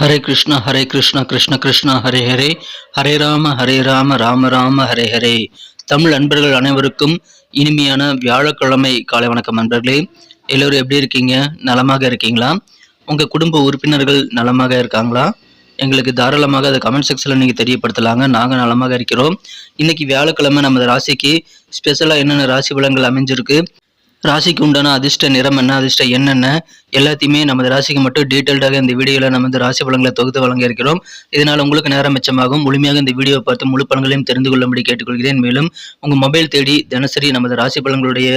ஹரே கிருஷ்ணா ஹரே கிருஷ்ணா கிருஷ்ண கிருஷ்ணா ஹரே ஹரே. ஹரே ராம ஹரே ராம ராம ராம ஹரே ஹரே. தமிழ் அன்பர்கள் அனைவருக்கும் இனிமையான வியாழக்கிழமை காலை வணக்கம் நண்பர்களே. எல்லோரும் எப்படி இருக்கீங்க? நலமாக இருக்கீங்களா? உங்கள் குடும்ப உறுப்பினர்கள் நலமாக இருக்காங்களா? எங்களுக்கு தாராளமாக அதை கமெண்ட் செக்ஷனில் நீங்கள் தெரியப்படுத்தலாங்க. நாங்கள் நலமாக இருக்கிறோம். இன்னைக்கு வியாழக்கிழமை நமது ராசிக்கு ஸ்பெஷலாக என்னென்ன ராசி பலங்கள் அமைஞ்சிருக்கு? ராசிக்கு உண்டான அதிர்ஷ்ட நிறம் என்ன? அதிர்ஷ்ட என்னென்ன எல்லாத்தையுமே நமது ராசிக்கு மட்டும் டீட்டெயில்டாக இந்த வீடியோவில் நம்ம இந்த ராசி பலன்களை தொகுத்து வழங்க இருக்கிறோம் இதனால் உங்களுக்கு நேரம் மிச்சமாகும். முழுமையாக இந்த வீடியோ பார்த்து முழு பலன்களையும் தெரிந்து கொள்ளும்படி கேட்டுக்கொள்கிறேன். மேலும் உங்கள் மொபைல் தேடி தினசரி நமது ராசி பலன்களுடைய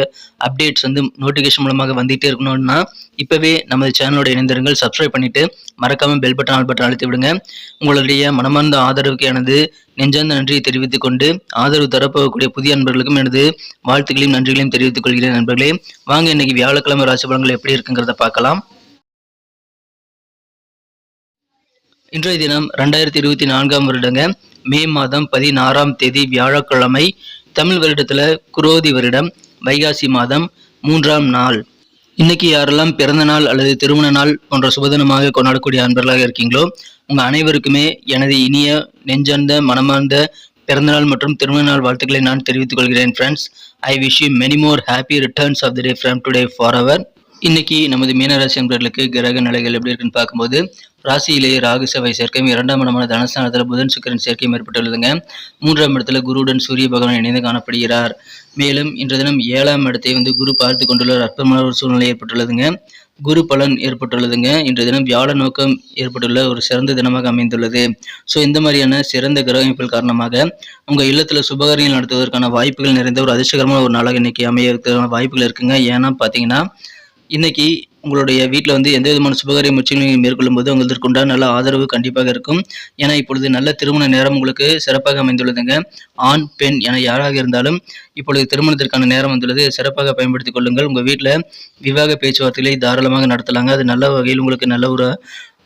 அப்டேட்ஸ் வந்து நோட்டிஃபிகேஷன் மூலமாக வந்துகிட்டே இருக்கணும்னா இப்போவே நமது சேனலோட இணைந்திருங்கள். சப்ஸ்கிரைப் பண்ணிவிட்டு மறக்காமல் பெல் பட்டன் ஆல் பட்டன் அழுத்தி விடுங்க. உங்களுடைய மனமார்ந்த ஆதரவுக்கு எனது நெஞ்சார்ந்த நன்றியை தெரிவித்துக் கொண்டு ஆதரவு தரப்போகக்கூடிய புதிய நண்பர்களுக்கும் எனது வாழ்த்துக்களையும் நன்றிகளையும் தெரிவித்துக் கொள்கிறேன் நண்பர்களே. வாங்க இன்னைக்கு வியாழக்கிழமை ராசி பலன்கள் எப்படி இருக்குங்கிறத பார்க்கலாம். இன்றைய தினம் ரெண்டாயிரத்தி இருபத்தி நான்காம் வருடங்க மே மாதம் பதினாறாம் தேதி வியாழக்கிழமை தமிழ் வருடத்துல குரோதி வருடம் வைகாசி மாதம் மூன்றாம் நாள். இன்னைக்கு யாரெல்லாம் பிறந்த நாள் அல்லது திருமண நாள் போன்ற சுபதினமாக கொண்டாடக்கூடிய அன்பர்களாக இருக்கீங்களோ உங்க அனைவருக்குமே எனது இனிய நெஞ்சார்ந்த மனமார்ந்த பிறந்தநாள் மற்றும் திருமண நாள் வாழ்த்துக்களை நான் தெரிவித்துக் கொள்கிறேன் friends I wish you many more happy returns of the day from today for our இன்னைக்கு நமது மீனராசி என்பவர்களுக்கு கிரக நிலைகள் எப்படி இருக்குன்னு பார்க்கும்போது ராசியிலேயே ராகு செவ்வாய் சேர்க்கையும் இரண்டாம் இடமான தனஸ்தானத்தில் புதன் சுக்கிரன் சேர்க்கையும் ஏற்பட்டுள்ளதுங்க. மூன்றாம் இடத்துல குருவுடன் சூரிய பகவான் இணைந்து காணப்படுகிறார். மேலும் இன்று தினம் ஏழாம் இடத்தை வந்து குரு பார்த்து கொண்டுள்ள ஒரு அற்புதமான ஒரு சூழ்நிலை ஏற்பட்டுள்ளதுங்க. குரு பலன் ஏற்பட்டுள்ளதுங்க. இன்று தினம் வியாழ நோக்கம் ஏற்பட்டுள்ள ஒரு சிறந்த தினமாக அமைந்துள்ளது. ஸோ இந்த மாதிரியான சிறந்த கிரக அமைப்புகள் காரணமாக உங்கள் இல்லத்தில் சுபகாரியங்கள் நடத்துவதற்கான வாய்ப்புகள் நிறைந்த ஒரு அதிர்ஷ்டகரமான ஒரு நாளாக இன்னைக்கு அமையறதுக்கான வாய்ப்புகள் இருக்குங்க. ஏன்னா பார்த்தீங்கன்னா இன்னைக்கு உங்களுடைய வீட்டில் வந்து எந்த விதமான சுபகாரிய முயற்சிகளையும் மேற்கொள்ளும் போது உங்களுக்கு உண்டான நல்ல ஆதரவு கண்டிப்பாக இருக்கும். ஏன்னா இப்பொழுது நல்ல திருமண நேரம் உங்களுக்கு சிறப்பாக அமைந்துள்ளதுங்க. ஆண் பெண் என யாராக இருந்தாலும் இப்பொழுது திருமணத்திற்கான நேரம் வந்துள்ளது. சிறப்பாக பயன்படுத்திக் கொள்ளுங்கள். உங்கள் வீட்டில் விவாக பேச்சுவார்த்தைகளை தாராளமாக நடத்தலாங்க. அது நல்ல வகையில் உங்களுக்கு நல்ல ஒரு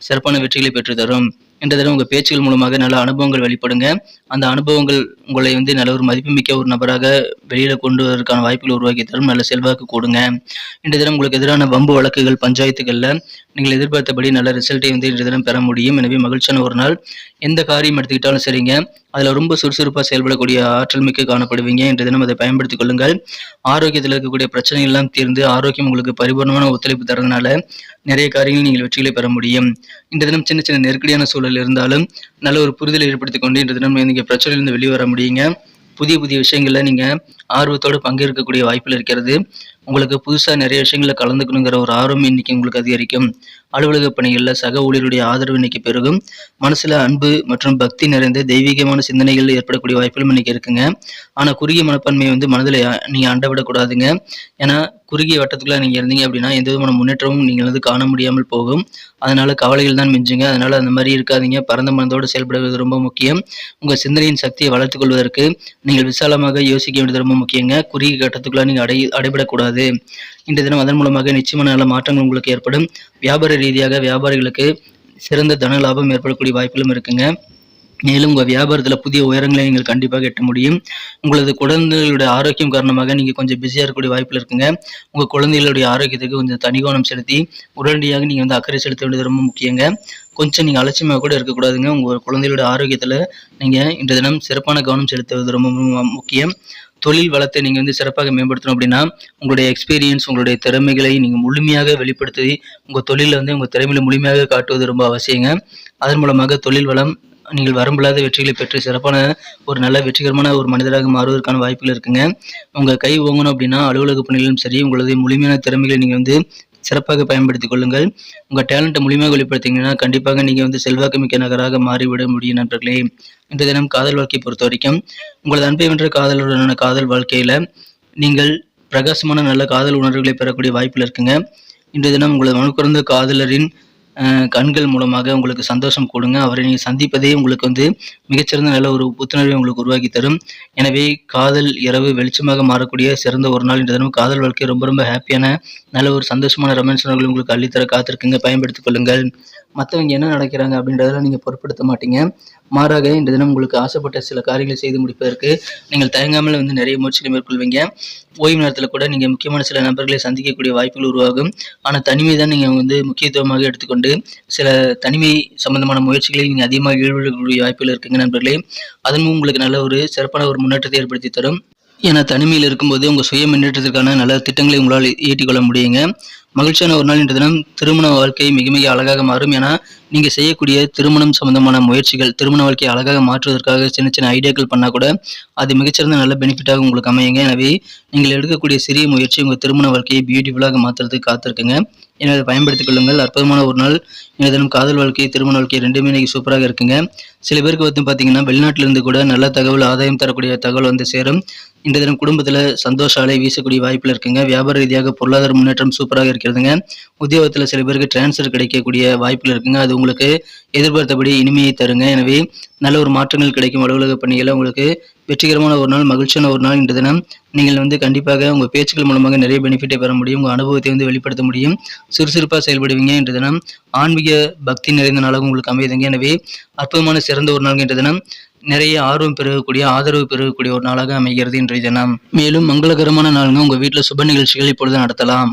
சிறப்பான வெற்றிகளை பெற்றுத்தரும் என்ற தினம் உங்கள் பேச்சுகள் மூலமாக நல்ல அனுபவங்கள் வெளிப்படுங்க. அந்த அனுபவங்கள் உங்களை வந்து நல்ல ஒரு மதிப்புமிக்க ஒரு நபராக வெளியில் கொண்டு வருவதற்கான வாய்ப்புகள் உருவாக்கி தரும் நல்ல செல்வாக்கு கொடுங்க. இன்றைய தினம் உங்களுக்கு எதிரான வம்பு வழக்குகள் பஞ்சாயத்துகளில் நீங்கள் எதிர்பார்த்தபடி நல்ல ரிசல்ட்டை வந்து இன்றைய தினம் பெற முடியும். எனவே மகிழ்ச்சியான ஒரு நாள். எந்த காரியம் எடுத்துக்கிட்டாலும் சரிங்க. அதில் ரொம்ப சுறுசுறுப்பாக செயல்படக்கூடிய ஆற்றல் மிக்க காணப்படுவீங்க. இன்றைய தினம் அதை பயன்படுத்திக் கொள்ளுங்கள். ஆரோக்கியத்தில் இருக்கக்கூடிய பிரச்சனைகள் எல்லாம் தீர்ந்து ஆரோக்கியம் உங்களுக்கு பரிபூர்ணமான ஒத்துழைப்பு தரதுனால நிறைய காரியங்கள் நீங்கள் வெற்றிகளை பெற முடியும். இந்த தினம் சின்ன சின்ன நெருக்கடியான சூழல் இருந்தாலும் நல்ல ஒரு புரிதலை ஏற்படுத்தி கொண்டு இன்று தினம் நீங்கள் பிரச்சனையிலிருந்து வெளியே வர முடியுங்க. புதிய புதிய விஷயங்கள்ல நீங்கள் ஆர்வத்தோடு பங்கேற்கக்கூடிய வாய்ப்பில் இருக்கிறது. உங்களுக்கு புதுசாக நிறைய விஷயங்களில் கலந்துக்கணுங்கிற ஒரு ஆர்வம் இன்னைக்கு உங்களுக்கு அதிகரிக்கும். அலுவலக பணிகளில் சக ஊழியருடைய ஆதரவு இன்னைக்கு பெருகும். மனசில் அன்பு மற்றும் பக்தி நிறைந்த தெய்வீகமான சிந்தனைகள் ஏற்படக்கூடிய வாய்ப்புகளும் இன்னைக்கு இருக்குங்க. ஆனால் குறுகிய மனப்பான்மையை வந்து மனதில் நீங்கள் அண்டவிடக்கூடாதுங்க ஏன்னா குறுகிய வட்டத்துக்குள்ள நீங்கள் இருந்தீங்க அப்படின்னா எந்த விதமான முன்னேற்றமும் நீங்கள் வந்து காண முடியாமல் போகும். அதனால கவலைகள் தான் மிஞ்சுங்க. அதனால அந்த மாதிரி இருக்காதீங்க. பரந்த மனதோடு செயல்படுவது ரொம்ப முக்கியம். உங்கள் சிந்தனையின் சக்தியை வளர்த்துக்கொள்வதற்கு நீங்கள் விசாலமாக யோசிக்க வேண்டியது ரொம்ப முக்கியங்க. குறுகிய கட்டத்துக்குள்ள நீங்கள் அடை அடைபடக்கூடாது. இன்றைய தினம் அதன் மூலமாக நிச்சயமான நல்ல மாற்றங்கள் உங்களுக்கு ஏற்படும். வியாபார ரீதியாக வியாபாரிகளுக்கு சிறந்த தன லாபம் ஏற்படக்கூடிய வாய்ப்புகளும் இருக்குங்க. மேலும் உங்கள் வியாபாரத்தில் புதிய உயரங்களை நீங்கள் கண்டிப்பாக எட்ட முடியும். உங்களது குழந்தைகளுடைய ஆரோக்கியம் காரணமாக நீங்கள் கொஞ்சம் பிஸியாக இருக்கக்கூடிய வாய்ப்பில் இருக்குங்க. உங்கள் குழந்தைகளுடைய ஆரோக்கியத்துக்கு கொஞ்சம் தனி செலுத்தி உடனடியாக நீங்கள் வந்து அக்கறை செலுத்த வேண்டியது ரொம்ப முக்கியங்க. கொஞ்சம் நீங்கள் அலட்சியமாக கூட இருக்கக்கூடாதுங்க. உங்கள் குழந்தைகளுடைய ஆரோக்கியத்தில் நீங்கள் இன்று தினம் சிறப்பான கவனம் செலுத்துவது ரொம்ப முக்கியம். தொழில் வளத்தை நீங்கள் வந்து சிறப்பாக மேம்படுத்தணும் அப்படின்னா உங்களுடைய எக்ஸ்பீரியன்ஸ் உங்களுடைய திறமைகளை நீங்கள் முழுமையாக வெளிப்படுத்தி உங்கள் தொழிலில் வந்து உங்கள் திறமையில முழுமையாக காட்டுவது ரொம்ப அவசியங்க. அதன் மூலமாக தொழில் வளம் நீங்கள் வரம்பில்லாத வெற்றிகளை பெற்று சிறப்பான ஒரு நல்ல வெற்றிகரமான ஒரு மனிதராக மாறுவதற்கான வாய்ப்புகள் இருக்குங்க. உங்கள் கை ஓங்கணும் அப்படின்னா அலுவலக பணிகளிலும் சரி உங்களது முழுமையான திறமைகளை நீங்கள் வந்து சிறப்பாக பயன்படுத்திக் கொள்ளுங்கள். உங்கள் டேலண்ட்டை முழுமையாக வெளிப்படுத்திங்கன்னா கண்டிப்பாக நீங்கள் வந்து செல்வாக்குமிக்க நகராக மாறிவிட முடியும் நண்பர்களே. இந்த தினம் காதல் வாழ்க்கையை பொறுத்த வரைக்கும் உங்களது அன்பை வென்ற காதலுடனான காதல் வாழ்க்கையில் நீங்கள் பிரகாசமான நல்ல காதல் உணர்வுகளை பெறக்கூடிய வாய்ப்பில் இருக்குங்க. இன்றைய தினம் உங்களது மனுக்குறந்த காதலரின் கண்கள் மூலமாக உங்களுக்கு சந்தோஷம் கொடுங்க. அவரை நீங்கள் சந்திப்பதே உங்களுக்கு வந்து மிகச்சிறந்த நல்ல ஒரு புத்துணர்வை உங்களுக்கு உருவாக்கி தரும். எனவே காதல் இரவு வெளிச்சமாக மாறக்கூடிய சிறந்த ஒரு நாள். இந்த தினம் காதல் வாழ்க்கை ரொம்ப ரொம்ப ஹாப்பியான நல்ல ஒரு சந்தோஷமான ரொமான்ஸ் உங்களுக்கு அள்ளித்தர காத்திருக்குங்க. பயன்படுத்திக் கொள்ளுங்கள். மற்றவங்க என்ன நடக்கிறாங்க அப்படின்றதெல்லாம் நீங்கள் பொருட்படுத்த மாட்டீங்க. மாறாக இந்த தினம் உங்களுக்கு ஆசைப்பட்ட சில காரியங்களை செய்து முடிப்பதற்கு நீங்கள் தயங்காமல் வந்து நிறைய முயற்சிகளை மேற்கொள்வீங்க. ஓய்வு நேரத்தில் கூட நீங்கள் முக்கியமான சில நபர்களை சந்திக்கக்கூடிய வாய்ப்புகள் உருவாகும். ஆனால் தனிமை தான் நீங்கள் வந்து முக்கியத்துவமாக எடுத்துக்கொண்டு சில தனிமை சம்பந்தமான முயற்சிகளை நீங்கள் அதிகமாக ஈடுபடக்கூடிய வாய்ப்புகள் இருக்குங்க நண்பர்களே. அதன் மூலம் உங்களுக்கு நல்ல ஒரு சிறப்பான ஒரு முன்னேற்றத்தை ஏற்படுத்தி தரும். ஏன்னா தனிமையில் இருக்கும்போது உங்கள் சுய முன்னேற்றத்திற்கான நல்ல திட்டங்களை உங்களால் ஈட்டிக்கொள்ள முடியுங்க. மகிழ்ச்சியான ஒரு நாள் இன்று தினம் திருமண வாழ்க்கை மிக மிக அழகாக மாறும் ஏன்னா நீங்கள் செய்யக்கூடிய திருமணம் சம்பந்தமான முயற்சிகள் திருமண வாழ்க்கையை அழகாக மாற்றுவதற்காக சின்ன சின்ன ஐடியாக்கள் பண்ணால் கூட அது மிகச்சிறந்த நல்ல பெனிஃபிட்டாக உங்களுக்கு அமையுங்க. எனவே நீங்கள் எடுக்கக்கூடிய சிறிய முயற்சி உங்கள் திருமண வாழ்க்கையை பியூட்டிஃபுல்லாக மாற்றுறதுக்கு காத்திருக்குங்க. எனவே பயன்படுத்திக் கொள்ளுங்கள். அற்புதமான ஒரு நாள். எனதினம் தினம் காதல் வாழ்க்கை திருமண வாழ்க்கை ரெண்டுமே இன்றைக்கி சூப்பராக இருக்குங்க. சில பேருக்கு வந்து பார்த்தீங்கன்னா வெளிநாட்டிலிருந்து கூட நல்ல தகவல் ஆதாயம் தரக்கூடிய தகவல் வந்து சேரும். இன்றைய தினம் குடும்பத்தில் சந்தோஷ அலை வீசக்கூடிய வாய்ப்பில் இருக்குங்க. வியாபார ரீதியாக பொருளாதார முன்னேற்றம் சூப்பராக இருக்கிறதுங்க. உத்தியோகத்தில் சில பேருக்கு டிரான்ஸ்ஃபர் கிடைக்கக்கூடிய வாய்ப்பில் இருக்குங்க. அது உங்களுக்கு எதிர்பார்த்தபடி இனிமையை தருங்க. எனவே நல்ல ஒரு மாற்றங்கள் கிடைக்கும். அலுவலக பணிகளை உங்களுக்கு வெற்றிகரமான ஒரு நாள் மகிழ்ச்சியான ஒரு நாள் இன்று தினம் நீங்கள் வந்து கண்டிப்பாக உங்கள் பேச்சுக்கள் மூலமாக நிறைய பெனிஃபிட்டை பெற முடியும் உங்கள் அனுபவத்தை வந்து வெளிப்படுத்த முடியும். சுறுசுறுப்பாக செயல்படுவீங்க இன்று தினம் ஆன்மீக பக்தி நிறைந்த நாளாக உங்களுக்கு அமையுதுங்க. எனவே அற்புதமான சிறந்த ஒரு நாள் இன்று தினம் நிறைய ஆர்வம் பெருகக்கூடிய ஆதரவு பெருகக்கூடிய ஒரு நாளாக அமைகிறது இன்றைய தினம். மேலும் மங்களகரமான நாளுங்க உங்கள் வீட்டில் சுப நிகழ்ச்சிகள் இப்பொழுது நடத்தலாம்.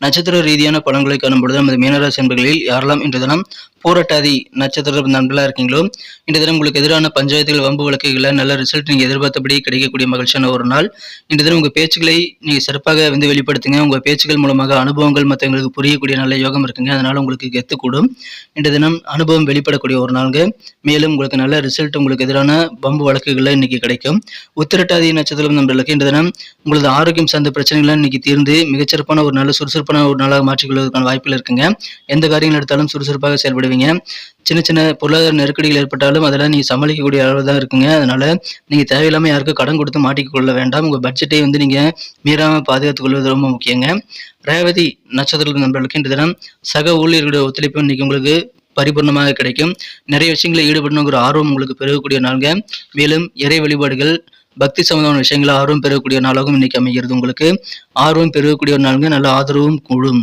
நட்சத்திர ரீதியான பலன்களை காணும் பொழுது நமது மீனராசி என்பர்களில் யாரெல்லாம் இன்று தினம் போராட்டாதி நட்சத்திர நண்பர்களாக இருக்கீங்களோ? இந்த தினம் உங்களுக்கு எதிரான பஞ்சாயத்துகள் வம்பு வழக்குகளில் நல்ல ரிசல்ட் நீங்கள் எதிர்பார்த்தபடி கிடைக்கக்கூடிய மகிழ்ச்சியான ஒரு நாள். இந்த தினம் உங்கள் பேச்சுக்களை நீங்கள் சிறப்பாக வந்து வெளிப்படுத்துங்க. உங்கள் பேச்சுக்கள் மூலமாக அனுபவங்கள் மற்றவங்களுக்கு புரியக்கூடிய நல்ல யோகம் இருக்குங்க. அதனால் உங்களுக்கு கெத்து கூடும். இந்த தினம் அனுபவம் வெளிப்படக்கூடிய ஒரு நாளுங்க. மேலும் உங்களுக்கு நல்ல ரிசல்ட் உங்களுக்கு எதிரான வம்பு வழக்குகளில் இன்னைக்கு கிடைக்கும். உத்திரட்டாதி நட்சத்திரம் நண்பர்களுக்கு இந்த தினம் உங்களது ஆரோக்கியம் சார்ந்த பிரச்சனைகள்லாம் இன்னைக்கு தீர்ந்து மிகச்சிறப்பான ஒரு நல்ல சுறுசுறுப்பான ஒரு நாளாக மாற்றிக்கொள்வதற்கான வாய்ப்புகள் இருக்குங்க. எந்த காரியங்கள் எடுத்தாலும் சுறுசுறுப்பாக செயல்படுவீங்க சின்ன சின்ன பொருளாதார நெருக்கடிகள் ஏற்பட்டாலும் அதெல்லாம் நீங்கள் சமாளிக்கக்கூடிய அளவு தான் இருக்குங்க. அதனால நீங்கள் தேவையில்லாமல் யாருக்கும் கடன் கொடுத்து மாட்டிக்க கொள்ள வேண்டாம். உங்கள் பட்ஜெட்டை வந்து நீங்கள் மீறாமல் பாதுகாத்துக் கொள்வது ரொம்ப முக்கியங்க. ரேவதி நட்சத்திர நண்பர்களுக்கு இந்த தினம் சக ஊழியர்களுடைய ஒத்துழைப்பு இன்னைக்கு உங்களுக்கு பரிபூர்ணமாக கிடைக்கும். நிறைய விஷயங்களை ஈடுபடணுங்கிற ஆர்வம் உங்களுக்கு பெருகக்கூடிய நாளுங்க. மேலும் இறை வழிபாடுகள் பக்தி சம்பந்தமான விஷயங்கள் ஆர்வம் பெறக்கூடிய நாளாகவும் இன்னைக்கு அமைகிறது. உங்களுக்கு ஆர்வம் பெருகக்கூடிய நாளுங்க. நல்ல ஆதரவும் கூடும்.